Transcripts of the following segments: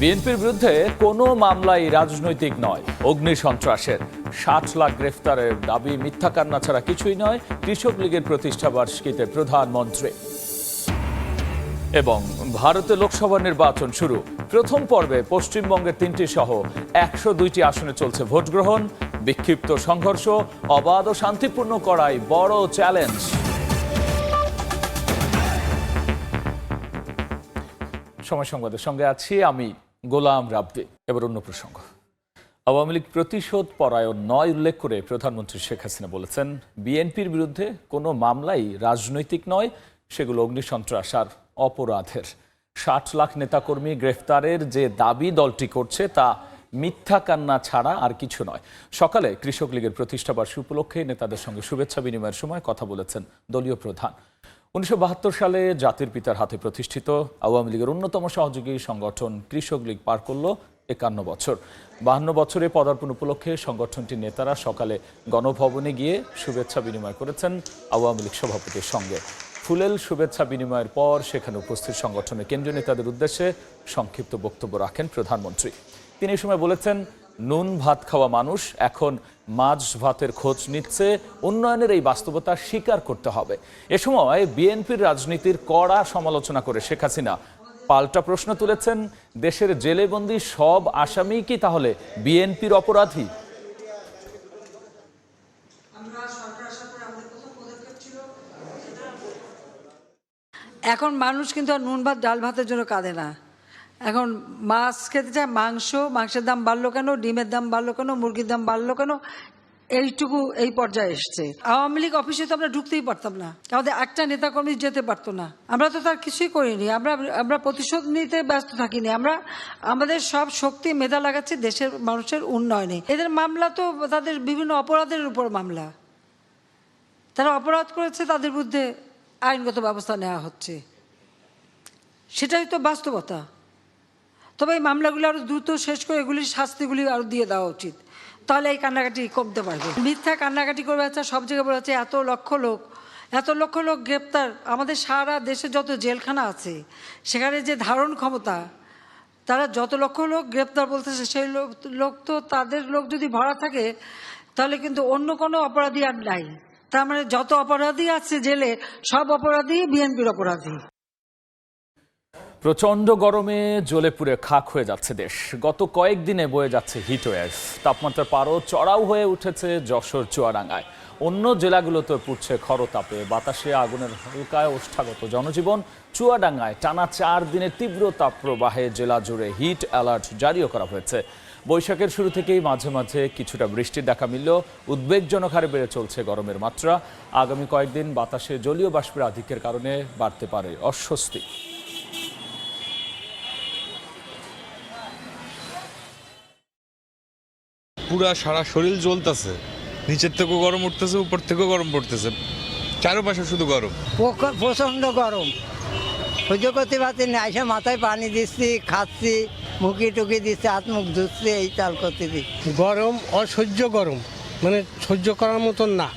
বিএনপির বিরুদ্ধে কোনো মামলাই রাজনৈতিক নয়। অগ্নি সন্ত্রাসের ষাট লাখ গ্রেফতারের দাবি মিথ্যা কান্না ছাড়া কিছুই নয়। কৃষক লীগের প্রতিষ্ঠা বার্ষিকীতে প্রধানমন্ত্রী। এবং ভারতে লোকসভা নির্বাচন শুরু। প্রথম পর্বে পশ্চিমবঙ্গের তিনটি সহ একশো দুইটি আসনে চলছে ভোট গ্রহণ। বিক্ষিপ্ত সংঘর্ষ, অবাধ ও শান্তিপূর্ণ করাই বড় চ্যালেঞ্জ। সময় সংবাদের সঙ্গে আছি আমি গোলাম রাব্বি, এবার অন্য প্রসঙ্গ। আওয়ামী লীগ প্রতিশোধ পরায়ণ নয় উল্লেখ করে প্রধানমন্ত্রী শেখ হাসিনা বলেছেন, বিএনপির বিরুদ্ধে কোনো মামলাই রাজনৈতিক নয়, সেগুলো অগ্নিসন্ত্রাস আর অপরাধের। ষাট লাখ নেতাকর্মী গ্রেফতারের যে দাবি দলটি করছে তা মিথ্যা কান্না ছাড়া আর কিছু নয়। সকালে কৃষক লীগের প্রতিষ্ঠাবার্ষী উপলক্ষে নেতাদের সঙ্গে শুভেচ্ছা বিনিময়ের সময় কথা বলেছেন দলীয় প্রধান। উনিশশো বাহাত্তর সালে জাতির পিতার হাতে প্রতিষ্ঠিত আওয়ামী লীগের অন্যতম সহযোগী সংগঠন কৃষক লীগ পার করল একান্ন বছর। বাহান্ন বছরে পদার্পণ উপলক্ষে সংগঠনটির নেতারা সকালে গণভবনে গিয়ে শুভেচ্ছা বিনিময় করেছেন আওয়ামী লীগ সভাপতির সঙ্গে। ফুলেল শুভেচ্ছা বিনিময়ের পর সেখানে উপস্থিত সংগঠনের কেন্দ্রীয় নেতাদের উদ্দেশ্যে সংক্ষিপ্ত বক্তব্য রাখেন প্রধানমন্ত্রী। তিনি সময় বলেছেন, নুন, ভাত খাওয়া মানুষ, এখন মাছ ভাতের খোঁজ নিচ্ছে, উন্নয়নের এই বাস্তবতা স্বীকার করতে হবে। এ সময় বিএনপির রাজনীতির কড়া সমালোচনা করে শেখ হাসিনা পাল্টা প্রশ্ন তুলেছেন, দেশের জেলেবন্দি সব আসামি কি তাহলে বিএনপির অপরাধী? এখন মানুষ কিন্তু আর নুন ভাত, ডাল ভাতের জন্য কাঁদে না। এখন মাছ খেতে চায় মাংস, মাংসের দাম বাড়লো কেন, ডিমের দাম বাড়লো কেন, মুরগির দাম বাড়লো কেন, এইটুকু এই পর্যায়ে এসছে। আওয়ামী লীগ অফিসে তো আমরা ঢুকতেই পারতাম না। আমাদের একটা নেতাকর্মী যেতে পারতো না। আমরা তো তার কিছুই করিনি। আমরা আমরা প্রতিশোধ নিতে ব্যস্ত থাকিনি। আমরা, আমাদের সব শক্তি মেধা লাগাচ্ছি দেশের মানুষের উন্নয়নে। এদের মামলা তো তাদের বিভিন্ন অপরাধের উপর মামলা। তারা অপরাধ করেছে, তাদের বিরুদ্ধে আইনগত ব্যবস্থা নেওয়া হচ্ছে। সেটাই তো বাস্তবতা। তবে এই মামলাগুলো আরও দ্রুত শেষ করে এগুলির শাস্তিগুলি আরও দিয়ে দেওয়া উচিত। তাহলে এই কান্নাকাটি কমতে পারবে। মিথ্যা কান্নাকাটি করে যাচ্ছে সব জায়গায় বলা যাচ্ছে এত লক্ষ লোক, এত লক্ষ লোক গ্রেপ্তার। আমাদের সারা দেশে যত জেলখানা আছে, সেখানে যে ধারণ ক্ষমতা, তারা যত লক্ষ লোক গ্রেপ্তার বলতেছে, সেই লোক লোক তো তাদের লোক যদি ভরা থাকে, তাহলে কিন্তু অন্য কোনো অপরাধী আর নাই। তার মানে যত অপরাধী আছে জেলে, সব অপরাধী বিএনপির অপরাধী। প্রচণ্ড গরমে জ্বলে পুড়ে খাক হয়ে যাচ্ছে দেশ। গত কয়েকদিনে বয়ে যাচ্ছে হিট ওয়েভ তাপমাত্রার পারও চড়াও হয়ে উঠেছে যশোর চুয়াডাঙ্গায়। অন্য জেলাগুলোতে পুড়ছে খরতাপে। বাতাসে আগুনের হালকায় ওষ্ঠাগত জনজীবন। চুয়াডাঙ্গায় টানা চার দিনের তীব্র তাপপ্রবাহে জেলা জুড়ে হিট অ্যালার্ট জারিও করা হয়েছে। বৈশাখের শুরু থেকেই মাঝে মাঝে কিছুটা বৃষ্টির দেখা মিললেও উদ্বেগজনক হারে বেড়ে চলছে গরমের মাত্রা। আগামী কয়েকদিন বাতাসে জলীয় বাষ্পের আধিক্যের কারণে বাড়তে পারে অস্বস্তি। পুরা সারা শরীর জ্বলতেছে। নিচের থেকেও গরম উঠতেছে উপর থেকেও গরম পড়তেছে। চারপাশে শুধু গরম। প্রচণ্ড গরম। সহ্য করতে পারছি না এসে মাথায় পানি দিচ্ছি খাচ্ছি মুখি টুকি দিচ্ছি হাত মুখ ধুচ্ছি এই চাল করতে করতেছি গরম অসহ্য গরম। মানে সহ্য করার মতন না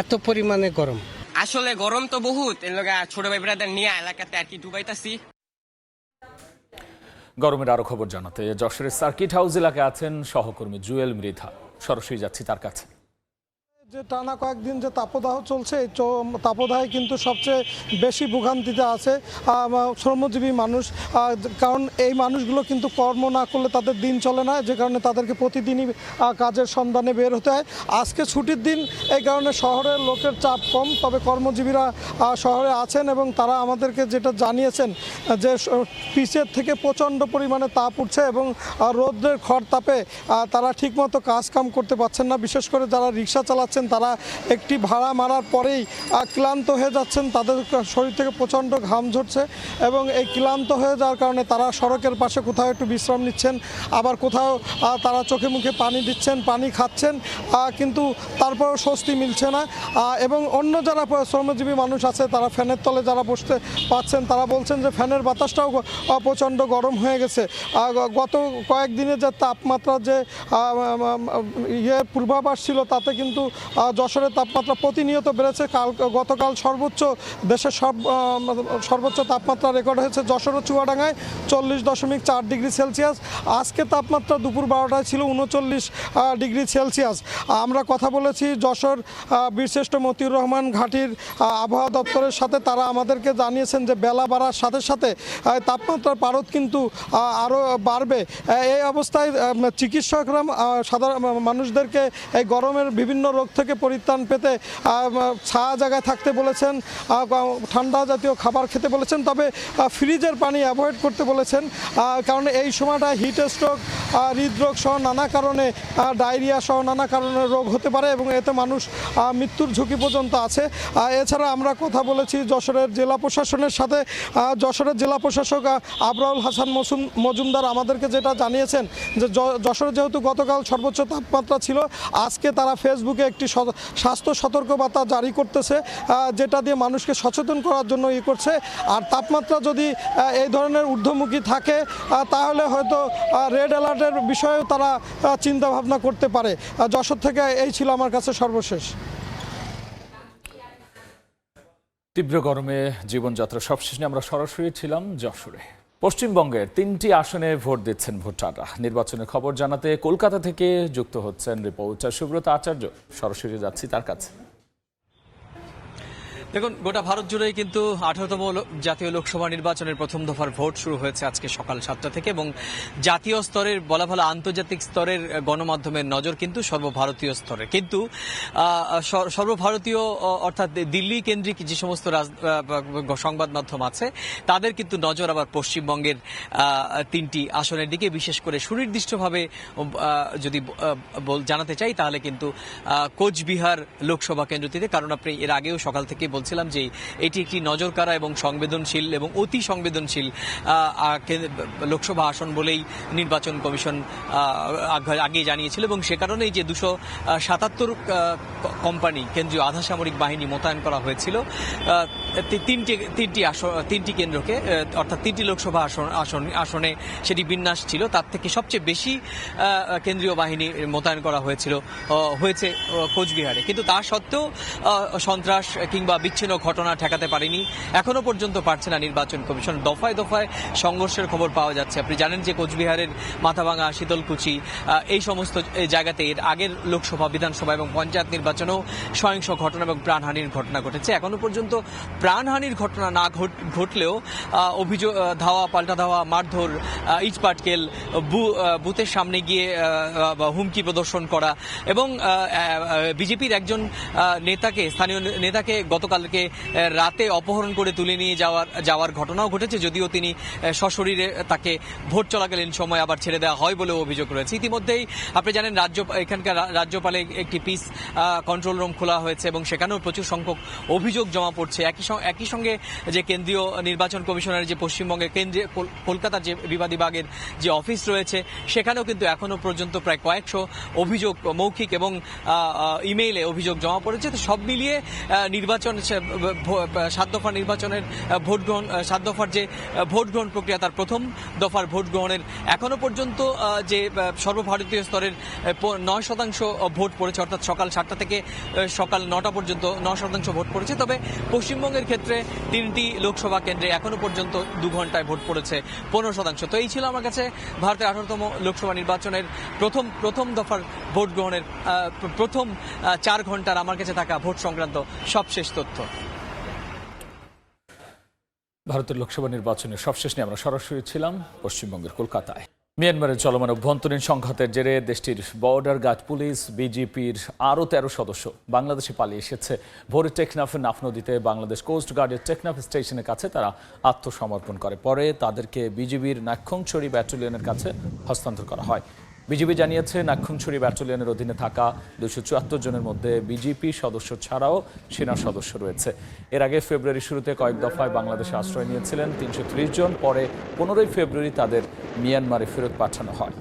এত পরিমাণে গরম। আসলে গরম তো বহুত এর লগে ছোট ভাই ব্রাদার নিয়ে এলাকাতে আর কি ডুবাইতাছি গরমের আরও খবর জানাতে। যশোরের সার্কিট হাউস এলাকায় আছেন সহকর্মী জুয়েল মৃধা। সরাসরি যাচ্ছি তার কাছে। যে টানা কয়েকদিন যে তাপদাহ চলছে, এই তাপদাহে কিন্তু সবচেয়ে বেশি ভোগান্তিতে আছে শ্রমজীবী মানুষ। কারণ এই মানুষগুলো কিন্তু কর্ম না করলে তাদের দিন চলে না, যে কারণে তাদেরকে প্রতিদিনই কাজের সন্ধানে বের হতে হয়। আজকে ছুটির দিন, এই কারণে শহরের লোকের চাপ কম, তবে কর্মজীবীরা শহরে আছেন এবং তারা আমাদেরকে যেটা জানিয়েছেন, যে পিচের থেকে প্রচণ্ড পরিমাণে তাপ উঠছে এবং রৌদ্রের খড় তাপে তারা ঠিকমতো কাজ কাম করতে পারছেন না। বিশেষ করে যারা রিক্সা চালাচ্ছেন তারা একটি ভাড়া মারার পরেই ক্লান্ত হয়ে যাচ্ছেন। তাদের শরীর থেকে প্রচণ্ড ঘাম ঝরছে এবং এই ক্লান্ত হয়ে যাওয়ার কারণে তারা সড়কের পাশে কোথাও একটু বিশ্রাম নিচ্ছেন। আবার কোথাও তারা চোখে মুখে পানি দিচ্ছেন, পানি খাচ্ছেন কিন্তু তারপরেও স্বস্তি মিলছে না। এবং অন্য যারা শ্রমজীবী মানুষ আছে, তারা ফ্যানের তলে যারা বসতে পাচ্ছেন, তারা বলছেন যে ফ্যানের বাতাসটাও প্রচণ্ড গরম হয়ে গেছে। গত কয়েকদিনের যে তাপমাত্রা যে ইয়ে পূর্বাভাস ছিল, তাতে কিন্তু যশোরের তাপমাত্রা প্রতিনিয়ত বেড়েছে। কাল, গতকাল সর্বোচ্চ দেশের সব সর্বোচ্চ তাপমাত্রা রেকর্ড হয়েছে যশোর ও চুয়াডাঙ্গায়, চল্লিশ দশমিক চার ডিগ্রি সেলসিয়াস। আজকে তাপমাত্রা দুপুর বারোটায় ছিল উনচল্লিশ ডিগ্রি সেলসিয়াস। আমরা কথা বলেছি যশোর বীরশ্রেষ্ঠ মতিউর রহমান ঘাটির আবহাওয়া দপ্তরের সাথে। তারা আমাদেরকে জানিয়েছেন যে বেলা বাড়ার সাথে সাথে তাপমাত্রার পারদ কিন্তু আরও বাড়বে। এই অবস্থায় চিকিৎসকরা সাধারণ মানুষদেরকে এই গরমের বিভিন্ন রোগ থেকে পরিত্রাণ পেতে ছায়া জায়গায় থাকতে বলেছেন ঠান্ডা জাতীয় খাবার খেতে বলেছেন, তবে ফ্রিজের পানি অ্যাভয়েড করতে বলেছেন কারণ এই সময়টা হিট স্ট্রোক হৃদরোগ সহ নানা কারণে ডায়রিয়া সহ নানা কারণে রোগ হতে পারে এবং এতে মানুষ মৃত্যুর ঝুঁকি পর্যন্ত আছে। এছাড়া আমরা কথা বলেছি যশোরের জেলা প্রশাসনের সাথে যশোরের জেলা প্রশাসক আবরাউল হাসান মসুম, মজুমদার আমাদেরকে যেটা জানিয়েছেন যে, যশোরে যেহেতু গতকাল সর্বোচ্চ তাপমাত্রা ছিল, আজকে তারা ফেসবুকে একটি স্বাস্থ্য সতর্কবার্তা জারি করতেছে যেটা দিয়ে মানুষকে সচেতন করার জন্য ই করছে। আর তাপমাত্রা যদি এই ধরনের ঊর্ধ্বমুখী থাকে তাহলে হয়তো রেড অ্যালার্টের বিষয়েও তারা চিন্তা ভাবনা করতে পারে। যশোর থেকে এই ছিল আমার কাছে সর্বশেষ। তীব্র গরমে জীবনযাত্রা সবশেষ আমরা সরাসরি ছিলাম যশোরে। পশ্চিমবঙ্গের তিনটি আসনে ভোট দিচ্ছেন ভোটাররা। নির্বাচনের খবর জানাতে কলকাতা থেকে যুক্ত হচ্ছেন রিপোর্টার সুব্রত আচার্য। সরাসরি যাচ্ছি তার কাছে। দেখুন, গোটা ভারত জুড়েই কিন্তু আঠারোতম জাতীয় লোকসভা নির্বাচনের প্রথম দফার ভোট শুরু হয়েছে আজকে সকাল সাতটা থেকে এবং জাতীয় স্তরের বলা ভালো আন্তর্জাতিক স্তরের গণমাধ্যমের নজর কিন্তু সর্বভারতীয় স্তরে। কিন্তু সর্বভারতীয় অর্থাৎ দিল্লি কেন্দ্রিক যে সমস্ত সংবাদ মাধ্যম আছে, তাদের কিন্তু নজর আবার পশ্চিমবঙ্গের তিনটি আসনের দিকে। বিশেষ করে সুনির্দিষ্টভাবে যদি জানাতে চাই তাহলে কিন্তু কোচবিহার লোকসভা কেন্দ্রটিতে, কারণ আপনি এর আগেও সকাল থেকে বলছিলাম যে এটি একটি নজর কারা এবং সংবেদনশীল এবং অতি সংবেদনশীল লোকসভা আসন বলেই নির্বাচন কমিশন আগ- জানিয়েছিল এবং সে কারণেই যে দুশো সাতাত্তর কোম্পানি, কেন্দ্রীয় আধাসামরিক বাহিনী মোতায়েন করা হয়েছিল তিনটি তিনটি আসন, তিনটি কেন্দ্রকে অর্থাৎ তিনটি লোকসভা আসন আসন, আসনে সেটি বিন্যাস ছিল। তার থেকে সবচেয়ে বেশি কেন্দ্রীয় বাহিনী মোতায়েন করা হয়েছিল হয়েছে কোচবিহারে। কিন্তু তা সত্ত্বেও সন্ত্রাস কিংবা বিচ্ছিন্ন ঘটনা ঠেকাতে পারেনি। এখনও পর্যন্ত পারছে না নির্বাচন কমিশন। দফায় দফায় সংঘর্ষের খবর পাওয়া যাচ্ছে। আপনি জানেন যে কোচবিহারের মাথাভাঙা, শীতলকুচি এই সমস্ত জায়গাতে এর আগের লোকসভা, বিধানসভা এবং পঞ্চায়েত নির্বাচনেও সহিংস ঘটনা এবং প্রাণহানির ঘটনা ঘটেছে। এখনও পর্যন্ত প্রাণহানির ঘটনা না ঘটলেও অভিযোগ ধাওয়া, পাল্টা ধাওয়া, মারধর ইটপাটকেল বুথের সামনে গিয়ে হুমকি প্রদর্শন করা এবং বিজেপির একজন নেতাকে, স্থানীয় নেতাকে গতকালকে রাতে অপহরণ করে তুলে নিয়ে যাওয়ার যাওয়ার ঘটনাও ঘটেছে। যদিও তিনি সশরীরে তাকে ভোট চলাকালীন সময় আবার ছেড়ে দেওয়া হয় বলেও অভিযোগ রয়েছে। ইতিমধ্যেই আপনি জানেন, রাজ্য, এখানকার রাজ্যপালে একটি পিস কন্ট্রোল রুম খোলা হয়েছে এবং সেখানেও প্রচুর সংখ্যক অভিযোগ জমা পড়ছে। একই একই সঙ্গে যে কেন্দ্রীয় নির্বাচন কমিশনের যে পশ্চিমবঙ্গের কেন্দ্রীয় কলকাতার যে বিবাদী বাগের যে অফিস রয়েছে, সেখানেও কিন্তু এখনও পর্যন্ত প্রায় কয়েকশো অভিযোগ, মৌখিক এবং ইমেইলে অভিযোগ জমা পড়েছে। তো সব মিলিয়ে নির্বাচন সাত দফা নির্বাচনের ভোট গ্রহণ সাত দফার যে ভোট গ্রহণ প্রক্রিয়া তার প্রথম দফার ভোট গ্রহণের এখনও পর্যন্ত যে সর্বভারতীয় স্তরের নয় শতাংশ ভোট পড়েছে, অর্থাৎ সকাল সাতটা থেকে সকাল নটা পর্যন্ত নয় শতাংশ ভোট পড়েছে। তবে পশ্চিমবঙ্গের ক্ষেত্রে তিনটি লোকসভা কেন্দ্রে এখনও পর্যন্ত দু ঘন্টায় ভোট পড়েছে, পনেরো শতাংশ। তো এই ছিল আমার কাছে ভারতের আঠারোতম লোকসভা নির্বাচনের প্রথম প্রথম দফার ভোট গ্রহণের প্রথম চার ঘণ্টার আমার কাছে থাকা ভোট সংক্রান্ত সবশেষ তথ্য। ভারতের লোকসভা নির্বাচনের সবশেষ নিয়ে আমরা সরাসরি ছিলাম পশ্চিমবঙ্গের কলকাতায়। মিয়ানমারের চলমান অভ্যন্তরীণ সংঘাতের জেরে দেশটির বর্ডার গার্ড পুলিশ, বিজিপির আরও তেরো সদস্য বাংলাদেশে পালিয়ে এসেছে। ভোরে টেকনাফে, নাফ নদীতে বাংলাদেশ কোস্ট গার্ডের টেকনাফ স্টেশনের কাছে তারা আত্মসমর্পণ করে। পরে তাদেরকে বিজিবির নাক্ষংছড়ি ব্যাটালিয়নের কাছে হস্তান্তর করা হয়। বিজিবি জানিয়েছে, নাক্ষংছড়ি ব্যাটালিয়নের অধীনে থাকা দুশো চুয়াত্তর জনের মধ্যে বিজেপি সদস্য ছাড়াও সেনা সদস্য রয়েছে। এর আগে ফেব্রুয়ারি শুরুতে কয়েক দফায় বাংলাদেশে আশ্রয় নিয়েছিলেন তিনশো জন, পরে পনেরোই ফেব্রুয়ারি তাদের মিয়ানমারে ফেরত পাঠানো হয়।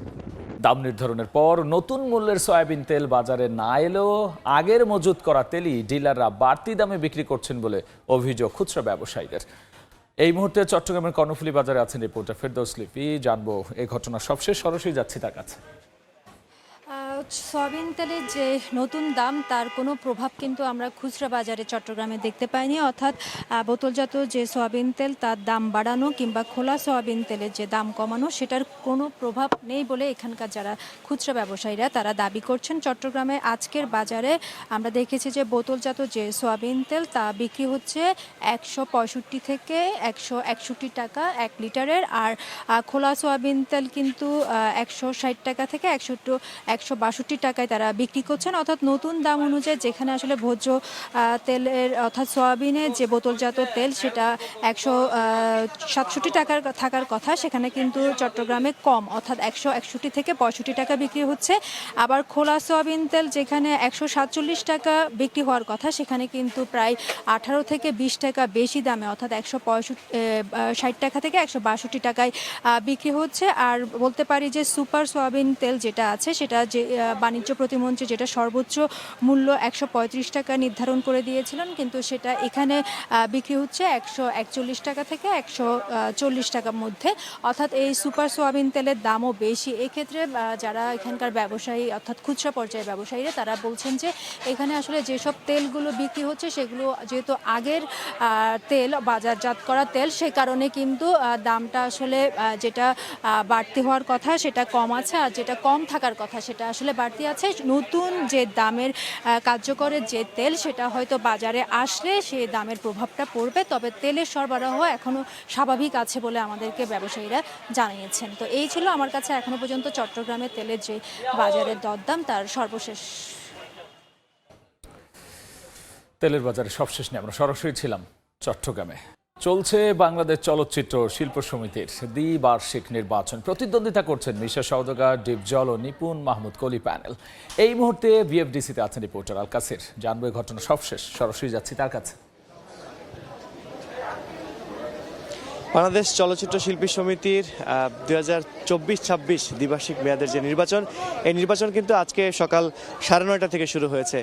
দাম নির্ধারণের পর নতুন মূল্যের সয়াবিন তেল বাজারে না এলেও আগের মজুত করা তেলই ডিলাররা বাড়তি দামে বিক্রি করছেন বলে অভিযোগ খুচরা ব্যবসায়ীদের। এই মুহূর্তে চট্টগ্রামের কর্ণফুলি বাজারে আছেন রিপোর্টার ফেরদৌস লিপি। জানব এই ঘটনা সবশেষ, সরাসরি যাচ্ছি তার কাছে। সয়াবিন তেলের যে নতুন দাম, তার কোনো প্রভাব কিন্তু আমরা খুচরা বাজারে চট্টগ্রামে দেখতে পাইনি। অর্থাৎ বোতলজাত যে সয়াবিন তেল, তার দাম বাড়ানো কিংবা খোলা সয়াবিন তেলের যে দাম কমানো, সেটার কোনো প্রভাব নেই বলে এখানকার যারা খুচরা ব্যবসায়ীরা, তারা দাবি করছেন। চট্টগ্রামে আজকের বাজারে আমরা দেখেছি যে বোতলজাত যে সয়াবিন তেল, তা বিক্রি হচ্ছে একশো পঁয়ষট্টি থেকে একশো একষট্টি টাকা এক লিটারের। আর খোলা সয়াবিন তেল কিন্তু একশো ষাট টাকা থেকে একশো একশো বাষট্টি টাকায় তারা বিক্রি করছেন। অর্থাৎ নতুন দাম অনুযায়ী যেখানে আসলে ভোজ্য তেলের, অর্থাৎ সয়াবিনের যে বোতলজাত তেল সেটা একশো সাতষট্টি টাকার থাকার কথা, সেখানে কিন্তু চট্টগ্রামে কম, অর্থাৎ একশো একষট্টি থেকে পঁয়ষট্টি টাকা বিক্রি হচ্ছে। আবার খোলা সয়াবিন তেল যেখানে একশো সাতচল্লিশ টাকা বিক্রি হওয়ার কথা, সেখানে কিন্তু প্রায় আঠারো থেকে বিশ টাকা বেশি দামে, অর্থাৎ একশো পঁয়ষট্টি ষাট টাকা থেকে একশো বাষট্টি টাকায় বিক্রি হচ্ছে। আর বলতে পারি যে সুপার সয়াবিন তেল যেটা আছে, সেটা যে বাণিজ্য প্রতিমন্ত্রী যেটা সর্বোচ্চ মূল্য একশো পঁয়ত্রিশ টাকা নির্ধারণ করে দিয়েছিলেন, কিন্তু সেটা এখানে বিক্রি হচ্ছে একশো একচল্লিশ টাকা থেকে একশো চল্লিশ টাকার মধ্যে। অর্থাৎ এই সুপার সোয়াবিন তেলের দামও বেশি। এক্ষেত্রে যারা এখানকার ব্যবসায়ী, অর্থাৎ খুচরা পর্যায়ের ব্যবসায়ীরা, তারা বলছেন যে এখানে আসলে যেসব তেলগুলো বিক্রি হচ্ছে, সেগুলো যেহেতু আগের তেল, বাজারজাত করা তেল, সে কারণে কিন্তু দামটা আসলে যেটা বাড়তি হওয়ার কথা, সেটা কম আছে, আর যেটা কম থাকার কথা, সেটা আসলে বাড়তি আছে। নতুন যে দামের কার্যকরের যে তেল সেটা হয়তো বাজারে আসলে সেই দামের প্রভাবটা পড়বে। তবে তেলের সরবরাহ এখনও স্বাভাবিক আছে বলে আমাদেরকে ব্যবসায়ীরা জানিয়েছেন। তো এই ছিল আমার কাছে এখনও পর্যন্ত চট্টগ্রামের তেলের যে বাজারের দরদাম, তার সর্বশেষ। তেলের বাজারে সবশেষ নিয়ে আমরা সরাসরি ছিলাম চট্টগ্রামে। চলছে বাংলাদেশ চলচ্চিত্র শিল্প সমিতির দ্বিবার্ষিক নির্বাচন। প্রতিদ্বন্দ্বিতা করছেন মিশা সওদাগর ডিপজল ও নিপুণ মাহমুদ কলি প্যানেল। এই মুহূর্তে বিএফডিসিতে আছেন রিপোর্টার আল কাসির। জানব ঘটনা সবশেষ, সরাসরি যাচ্ছি তার কাছে। বাংলাদেশ চলচ্চিত্র শিল্পী সমিতির দু হাজার চব্বিশ ছাব্বিশ দ্বিবার্ষিক মেয়াদের যে নির্বাচন, এই নির্বাচন কিন্তু আজকে সকাল সাড়ে নয়টা থেকে শুরু হয়েছে।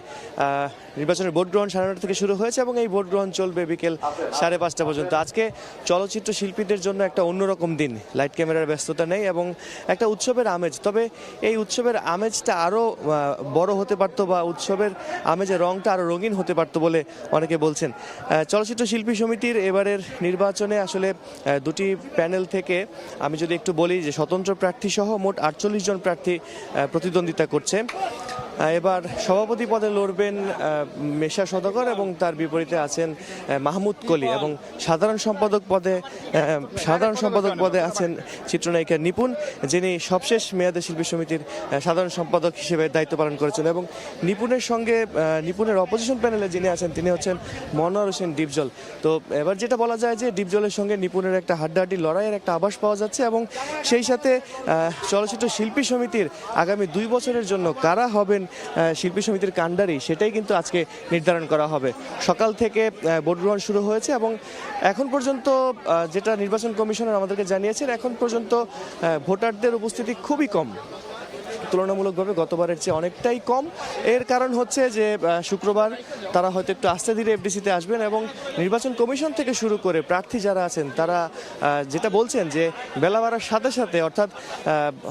নির্বাচনের ভোট গ্রহণ সাড়ে নয়টা থেকে শুরু হয়েছে এবং এই ভোট গ্রহণ চলবে বিকেল সাড়ে পাঁচটা পর্যন্ত। আজকে চলচ্চিত্র শিল্পীদের জন্য একটা অন্যরকম দিন। লাইট ক্যামেরার ব্যস্ততা নেই এবং একটা উৎসবের আমেজ। তবে এই উৎসবের আমেজটা আরও বড় হতে পারতো বা উৎসবের আমেজের রংটা আরও রঙিন হতে পারতো বলে অনেকে বলছেন। চলচ্চিত্র শিল্পী সমিতির এবারের নির্বাচনে আসলে দুটি প্যানেল থেকে আমি যদি একটু বলি যে স্বতন্ত্র প্রার্থী সহ মোট আটচল্লিশ জন প্রার্থী প্রতিদ্বন্দ্বিতা করছে। এবার সভাপতি পদে লড়বেন মেশা সদকর এবং তার বিপরীতে আছেন মাহমুদ কলি এবং সাধারণ সম্পাদক পদে সাধারণ সম্পাদক পদে আছেন চিত্রনায়িকা নিপুণ, যিনি সবশেষ মেয়াদে শিল্পী সমিতির সাধারণ সম্পাদক হিসেবে দায়িত্ব পালন করেছেন এবং নিপুণের সঙ্গে নিপুণের অপোজিশন প্যানেলে যিনি আছেন, তিনি হচ্ছেন মনোয়ার হোসেন ডিপজল। তো এবার যেটা বলা যায় যে ডিপজলের সঙ্গে নিপুণের একটা হাড্ডাহাড্ডি লড়াইয়ের একটা আভাস পাওয়া যাচ্ছে এবং সেই সাথে চলচ্চিত্র শিল্পী সমিতির আগামী দুই বছরের জন্য কারা হবেন শিল্পী সমিতির কাণ্ডারি, সেটাই কিন্তু আজকে নির্ধারণ করা হবে। সকাল থেকে ভোট গ্রহণ শুরু হয়েছে এবং এখন পর্যন্ত যেটা নির্বাচন কমিশনার আমাদেরকে জানিয়েছেন, এখন পর্যন্ত ভোটারদের উপস্থিতি খুবই কম। তুলনামূলকভাবে গতবারের চেয়ে অনেকটাই কম। এর কারণ হচ্ছে যে শুক্রবার তারা হয়তো একটু আস্তে ধীরে এফডিসিতে আসবেন এবং নির্বাচন কমিশন থেকে শুরু করে প্রার্থী যারা আছেন, তারা যেটা বলছেন যে, বেলা বাড়ার সাথে সাথে, অর্থাৎ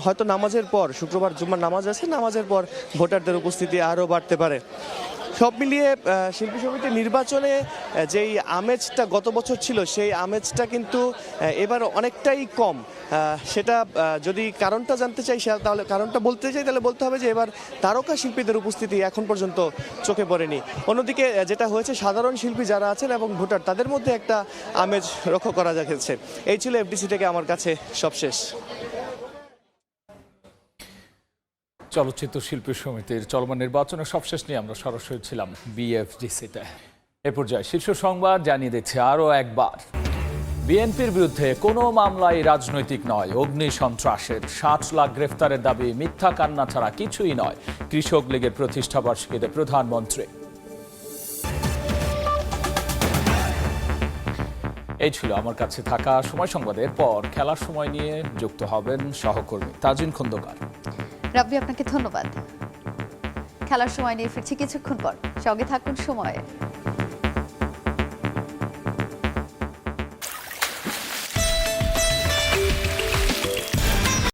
হয়তো নামাজের পর, শুক্রবার জুম্মার নামাজ আছে, নামাজের পর ভোটারদের উপস্থিতি আরও বাড়তে পারে। সব মিলিয়ে শিল্পী সমিতির নির্বাচনে যেই আমেজটা গত বছর ছিল, সেই আমেজটা কিন্তু এবার অনেকটাই কম। সেটা যদি কারণটা জানতে চাই, সে- তাহলে, কারণটা বলতে চাই, তাহলে বলতে হবে যে এবার তারকা শিল্পীদের উপস্থিতি এখন পর্যন্ত চোখে পড়েনি। অন্যদিকে যেটা হয়েছে, সাধারণ শিল্পী যারা আছেন এবং ভোটার, তাদের মধ্যে একটা আমেজ লক্ষ্য করা যাচ্ছে এই ছিল এফডিসি থেকে আমার কাছে সবশেষ। চলচ্চিত্র শিল্পী সমিতির চলমান নির্বাচনের সবশেষ নিয়ে আমরা সরাসরি ছিলাম বিএফডিসিতে এ পর্যায়ে শীর্ষ সংবাদ জানিয়ে দিচ্ছে আরও একবার। বিএনপির বিরুদ্ধে কোনো মামলাই রাজনৈতিক নয়, অগ্নি সন্ত্রাসের ষাট লাখ গ্রেফতারের দাবি মিথ্যা কান্না ছাড়া কিছুই নয়, কৃষক লীগের প্রতিষ্ঠা বার্ষিকীতে প্রধানমন্ত্রী। এই ছিল আমার কাছে থাকা সময় সংবাদের পর, খেলার সময় নিয়ে যুক্ত হবেন সহকর্মী তাজিন খন্দকার। রাব্বি আপনাকে ধন্যবাদ। খেলার সময় নিয়ে ফিরছি কিছুক্ষণ পর। সঙ্গে থাকুন সময়ে।